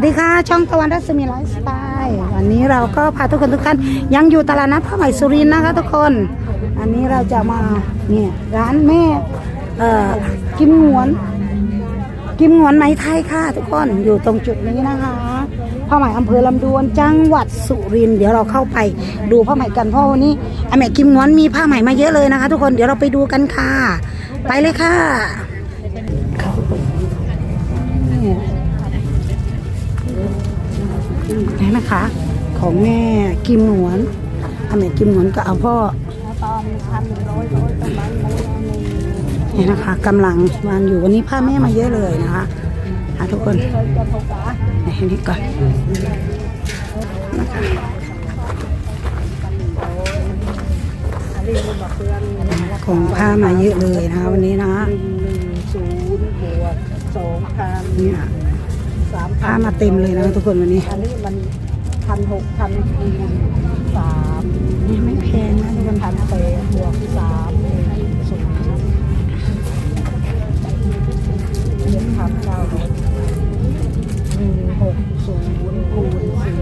สดีค่ะ ช่องตะวันรัศมีไลฟ์สไตล์วันนี้เราก็พาทุกคนทุกท่านยังอยู่ตลาดนัดผ้าไหมสุรินทร์นะคะทุกคน อันนี้เราจะมาเนี่ยร้านแม่เอ่อกิมหวน กิมหวนไหมไทยค่ะ ทุกคนอยู่ตรงจุดนี้นะคะผ้าไหมอำเภอลำดวนจังหวัดสุรินทร์เดี๋ยวเราเข้าไปดูผ้าไหมกันเพราะวันนี้อแม่กิมหวนมีผ้าไหมมาเยอะเลยนะคะ ทุกคนเดี๋ยวเราไปดูกันค่ะ ไปเลยค่ะ นะคะ ของแม่กิมหงวนอาแม่กิมหงวนกับเอาพ่อนี่นะคะกำลังวางอยู่วันนี้ผ้าแม่มาเยอะเลยนะคะหาทุกคนนี่นี่ก่อนนะคะของผ้ามาเยอะเลยนะคะวันนี้นะหนึ่งศูนย์บวกสองพันเนี่ยผ้ามาเต็มเลยนะคะทุกคนวันนี้อันนี้มัน พันหกพันคูณสามนี่ไม่แพงนะทุกคนพันแปบวกสามหนึ่งศูนย์เจ็ดพันเก้าร้อยหนึ่งหกศูนย์คูณสี่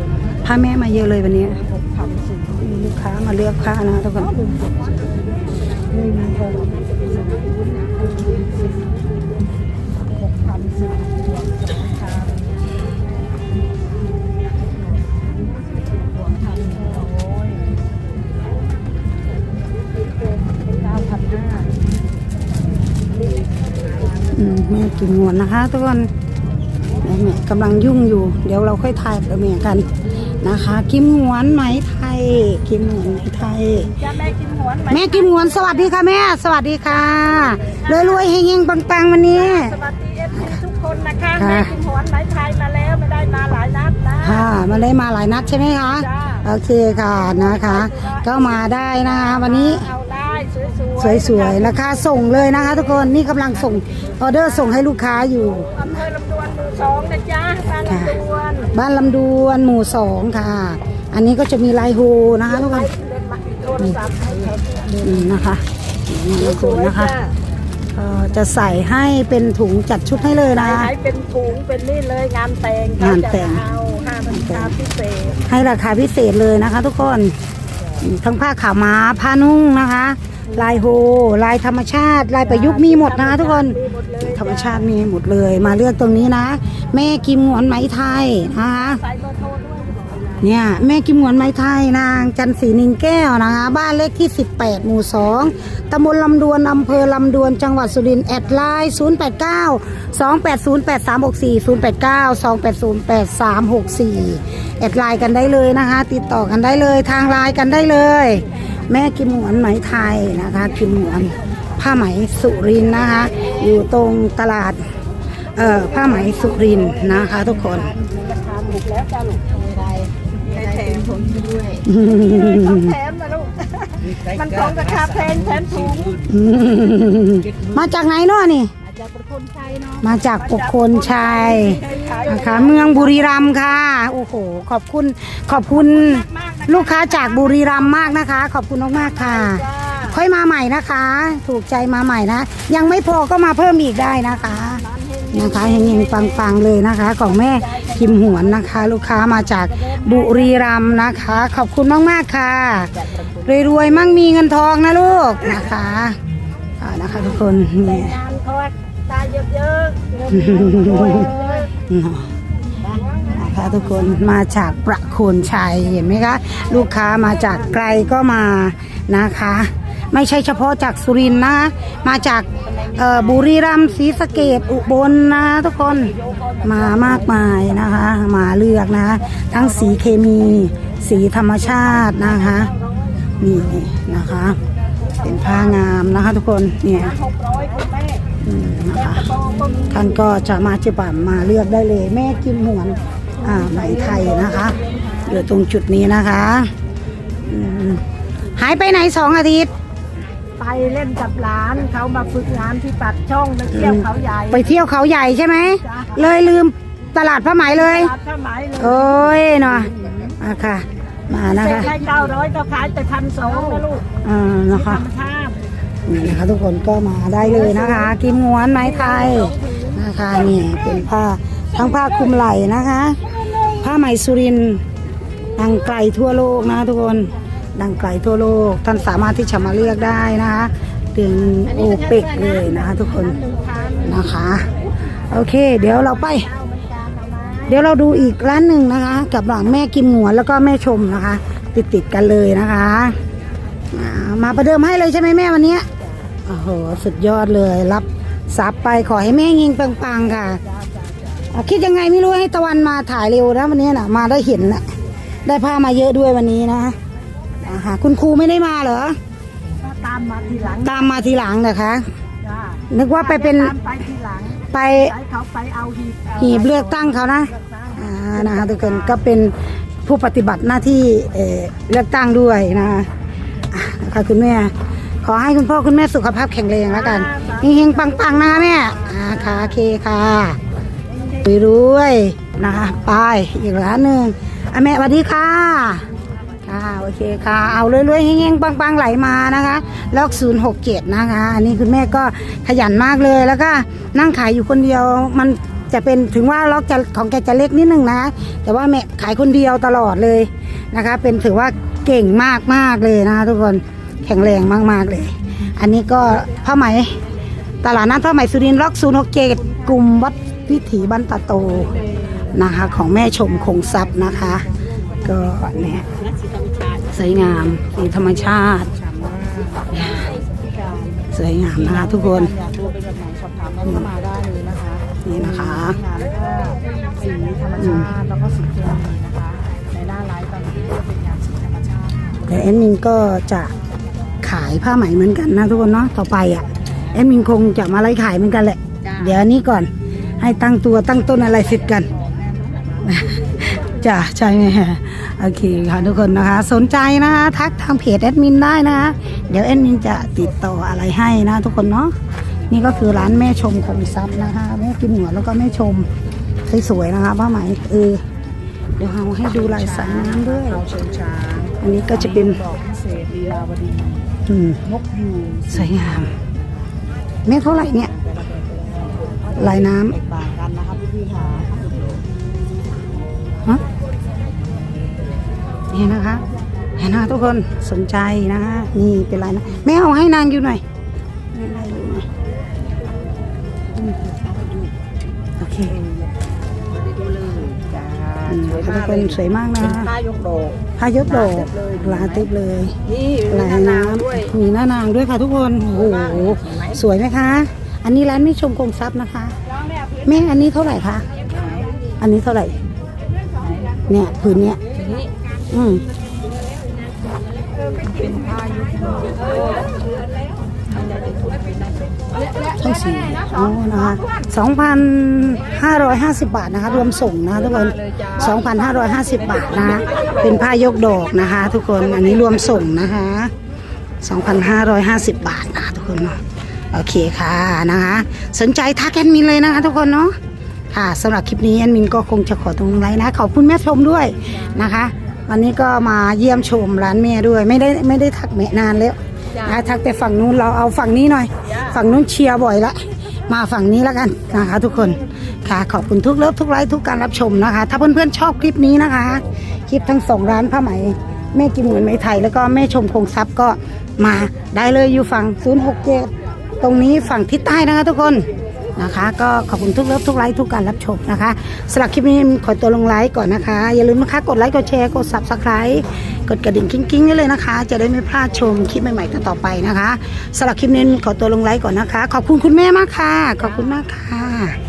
ผ้าแม่มาเยอะเลยวันนี้หกพันสี่มีลูกค้ามาเลือกผ้านะทุกคนหนึ่งหก กินงวนนะคะทุกคนเดี๋ยวแม่กำลังยุ่งอยู่ เดี๋ยวเราค่อยถ่ายกับแม่กันนะคะ กิมหงวนไหมไทย กิมหงวนไหมไทยจะแม่กินหวนไหมแม่กิมหงวนสวัสดีค่ะแม่ สวัสดีค่ะรวยรวยๆเฮงเฮงปังปังๆวันนี้ สวัสดีเอฟซีทุกคนนะคะค่ะแม่กินหวนไหมไทยมาแล้วไม่ได้มาหลายนัดนะค่ะมาได้มาหลายนัดใช่ไหมคะจ้าโอเคค่ะนะคะ ก็มาได้นะคะวันนี้เอาได้ สวยๆสวยๆ ราคาส่งเลยนะคะทุกคนนี่กำลังส่งออเดอร์ส่งให้ลูกค้าอยู่อำเภอลำดวนหมู่สองนะจ๊ะบ้านลำดวนบ้านลำดวนหมู่สองค่ะ อันนี้ก็จะมีลายโฮนะคะทุกคนเล่นมาโทรศัพท์ให้เขานี่นะคะนี่ลายโฮสวยๆนะคะจ้าเอ่อจะใส่ให้เป็นถุงจัดชุดให้เลยนะใช้เป็นถุงเป็นนี่เลยงานแต่งงานแต่งเขจะเอาห้าพันคาพิเศษ ให้ราคาพิเศษเลยนะคะ ทุกคน ทั้งผ้าขาวม้าผ้านุ่งนะคะ ลายโฮ ลายธรรมชาติ ลายประยุกต์มีหมดนะทุกคน ธรรมชาติมีหมดเลย มาเลือกตรงนี้นะ แม่กิมหวนไหมไทยนะคะเนี่ยแม่กิมหวนไหมไทยนางจันสีนินแก้วนะคะบ้านเลขที่ 18 หมู่ 2ตำบลลำดวนอำเภอลำดวนจังหวัดสุรินทร์แอดไลน์089 280 8364 089 280 8364 แอดไลน์กันได้เลยนะคะ ติดต่อกันได้เลยทางไลน์กันได้เลย แม่กิมหวนไหมไทยนะคะ กิมหวนผ้าไหมสุรินนะคะ อยู่ตรงตลาดเอ่อผ้าไหมสุรินนะคะ ทุกคนราคาถูกแล้วจ้าลูกไม่ได้แทนผมด้วยแถมนะลูก มันของราคาแพงแถมถุงมาจากไหนเนาะนี่ อาจจะเป็นคนไทยเนาะมาจากปกคนชัยนะคะเมืองบุรีรัมย์ค่ะโอ้โหขอบคุณขอบคุณลูกค้าจากบุรีรัมย์มากนะคะ ขอบคุณมากๆค่ะ จ้าค่อยมาใหม่นะคะ ถูกใจมาใหม่นะ ยังไม่พอก็มาเพิ่มอีกได้นะคะนะคะเฮงๆปังๆเลยนะคะ ของแม่คิมหวนนะคะ ลูกค้ามาจากบุรีรัมย์นะคะ ขอบคุณมากๆค่ะรวยๆมั่งมีเงินทองนะลูกนะคะอ่านะคะ ทุกคนนี่ งานเขา ตายเยอะๆเงินด้วยเลยนะคะทุกคนมาจากประโคนชัยเห็นไหมคะ ลูกค้ามาจากไกลก็มานะคะ ไม่ใช่เฉพาะจากสุรินทร์นะมาจากบุรีรัมย์ศรีสะเกดอุบลนะทุกคนมามากมายนะคะ มาเลือกนะทั้งสีเคมี สีธรรมชาตินะคะนี่นะคะ เป็นผ้างามนะคะทุกคนเนี่ย หกร้อยคุณแม่อืมนะคะกระบอกบนท่านก็จะมาจิบัมมาเลือกได้เลย แม่กิมหวนอ่าไหมไทยนะคะอยู่ตรงจุดนี้นะคะอืมหายไปไหนสองอาทิตย์ ไปเล่นกับหลานเขามาฝึกงานที่ปัดช่องไปเที่ยวเขาใหญ่ ไปเที่ยวเขาใหญ่ใช่ไหมจ้ะเลยลืมตลาดผ้าไหมเลยตลาดผ้าไหมเลยโอ้ยเนาะอะค่ะ มานะเซ็นคะให้เก้าร้อยก็ขายแต่พันสองนะลูกอ่านะธรคะรมชาติ นี่นะคะทุกคนก็มาได้เลยนะคะกิมหวนไหมไทยนะคะนี่เป็นผ้าทั้งผ้าคลุมไหล่นะคะ ผ้าไหมสุรินดังไกลทั่วโลกนะทุกคนดังไกลทั่วโลกท่านสามารถที่จะมาเลือกได้นะคะถึงโอเปกเลยนะคะทุกคนนะคะโอเค เดี๋ยวเราไป เดี๋ยวเราดูอีกร้านหนึ่งนะคะ กับหลังแม่กิมหงวนแล้วก็แม่ชมนะคะ ติดติดกันเลยนะคะ มาประเดิมให้เลยใช่ไหมแม่วันนี้ โอ้โห สุดยอดเลย รับซับไปขอให้แม่ยิงปังๆค่ะอะ คิดยังไงไม่รู้ให้ตะวันมาถ่ายเร็วนะวันนี้นะมาได้เห็นนะได้ผ้ามาเยอะด้วยวันนี้นะอ่าฮะคุณครูไม่ได้มาเหรอก็ตามมาทีหลัง ตามมาทีหลังเหรอคะจ้านึกว่าไปเป็นตามไปทีหลัง ไปให้เขาไปเอาหีบหีบเลือกตั้งเขานะเลือกตั้งอ่านะคะทุกคนก็เป็นผู้ปฏิบัติหน้าที่เอ่อเลือกตั้งด้วยนะคะอะนะคะคุณแม่ ขอให้คุณพ่อคุณแม่สุขภาพแข็งแรงแล้วกันเฮงๆปังๆนะคะแม่อ่าค่ะโอเคค่ะรวยๆนะคะไปอีกร้านหนึ่งอะแม่สวัสดีค่ะค่ะโอเคค่ะ เอาเรื่อยๆเฮงๆปังๆไหลมานะคะล็อก067นะคะ อันนี้คุณแม่ก็ขยันมากเลยแล้วก็นั่งขายอยู่คนเดียวมันจะเป็นถึงว่าล็อกจะของแกจะเล็กนิดนึงนะ แต่ว่าแม่ขายคนเดียวตลอดเลยนะคะ เป็นถือว่าเก่งมากๆเลยนะคะทุกคน แข็งแรงมากๆเลย อันนี้ก็ผ้าไหมตลาดนัดผ้าไหมสุรินทร์ล็อก067กลุ่มวัดวิถีบ้านตาโตนะคะของแม่ชมคงทรัพย์นะคะ ก็เนี่ยสวยงามสีธรรมชาติ สวยงามนะคะทุกคนอยากดูเป็นแบบไหนสอบถามเข้ามาได้เลยนะคะนี่นะคะงานผ้าสีธรรมชาติแล้วก็สีเคมีนะคะในหน้าไลฟ์ตอนนี้ก็เป็นงานสีธรรมชาติเดี๋ยวแอดมินก็จะขายผ้าไหมเหมือนกันนะทุกคนเนาะต่อไปอะแอดมินคงจะมาไล่ขายเหมือนกันแหละ เดี๋ยวอันนี้ก่อนให้ตั้งตัวตั้งต้นอะไรเสร็จกันจ้ะใช่ไหมโอเคค่ะทุกคนนะคะ สนใจนะคะทักทางเพจแอดมินได้นะคะเดี๋ยวแอดมินจะติดต่ออะไรให้นะทุกคนเนาะนี่ก็คือร้านแม่ชมคงทรัพย์นะคะแม่กิมหัวแล้วก็แม่ชมสวยๆนะคะผ้าไหมเออเดี๋ยวเอาให้ดูลายสายน้ำด้วยเราเชิญช้างอันนี้ก็จะเป็นด อกพิเศษลีลาวดีอืมนกยูงสวยงามแม่เท่าไหร่เนี่ย ลายน้แตกต่างกันนะคะพี่ๆค่ะำฮะนี่นะคะ เห็นนะคะทุกคนสนใจนะคะนี่เป็นลายนะแม่เอาให้นางอยู่หน่อยแม่ได้อยู่หน่อยอืมโอเคดูเลยจ้าอืม ค่ะทุกคนสวยมากนะเป็นผ้ายกดอกพายกดอกลายติบเลยนี่ลายน้ำมีหน้านางด้วยค่ะทุกคนโอ้โหสวยไหมคะ อันนี้ร้านไม่ชมกงทรัพย์นะคะแม่อันนี้เท่าไหร่คะอันนี้เท่าไหร่ เนี่ยผืนเนี้ยอืมเป็นผ้ายกดอก ช่องสีอ๋อนะคะสองพันห้าร้อยห้าสิบบาทนะคะ รวมส่งนะคะทุกคนสองพันห้าร้อยห้าสิบบาทนะคะเป็นผ้ายกดอกนะคะ ทุกคนอันนี้รวมส่งนะคะสองพันห้าร้อยห้าสิบบาทนะคะทุกคนเนาะโอเคค่ะนะคะ สนใจทักแอดมินเลยนะคะทุกคนเนาะค่ะสำหรับคลิปนี้แอดมินก็คงจะขอตรงไลน์นะขอบคุณแม่ชมด้วยนะคะ วันนี้ก็มาเยี่ยมชมร้านแม่ด้วยไม่ได้ไม่ได้ทักแม่นานแล้ว นะทักแต่ฝั่งนู้นเราเอาฝั่งนี้หน่อย ฝั่งนู้นเชียร์บ่อยละมาฝั่งนี้แล้วกันนะคะ ทุกคนค่ะขอบคุณทุกเลิฟทุกไลค์ทุกการรับชมนะคะ ถ้าเพื่อนๆชอบคลิปนี้นะคะ คลิปทั้งสองร้านผ้าไหมแม่กิมเหมือนไหมไทย แล้วก็แม่ชมคงทรัพย์ก็มาได้เลยอยู่ฝั่ง 067 ตรงนี้ฝั่งทิศใต้นะคะ ทุกคนนะคะก็ขอบคุณทุกเลิฟทุกไลค์ทุกการรับชมนะคะสำหรับคลิปนี้ขอตัวลงไลค์ก่อนนะคะ อย่าลืมนะคะกดไลค์กดแชร์กด subscribe กดกระดิ่งกิ้งๆไว้เลยนะคะ จะได้ไม่พลาดชมคลิปใหม่ๆต่อไปนะคะสำหรับคลิปนี้ขอตัวลงไลค์ก่อนนะคะ ขอบคุณคุณแม่มากค่ะ ขอบคุณมากค่ะ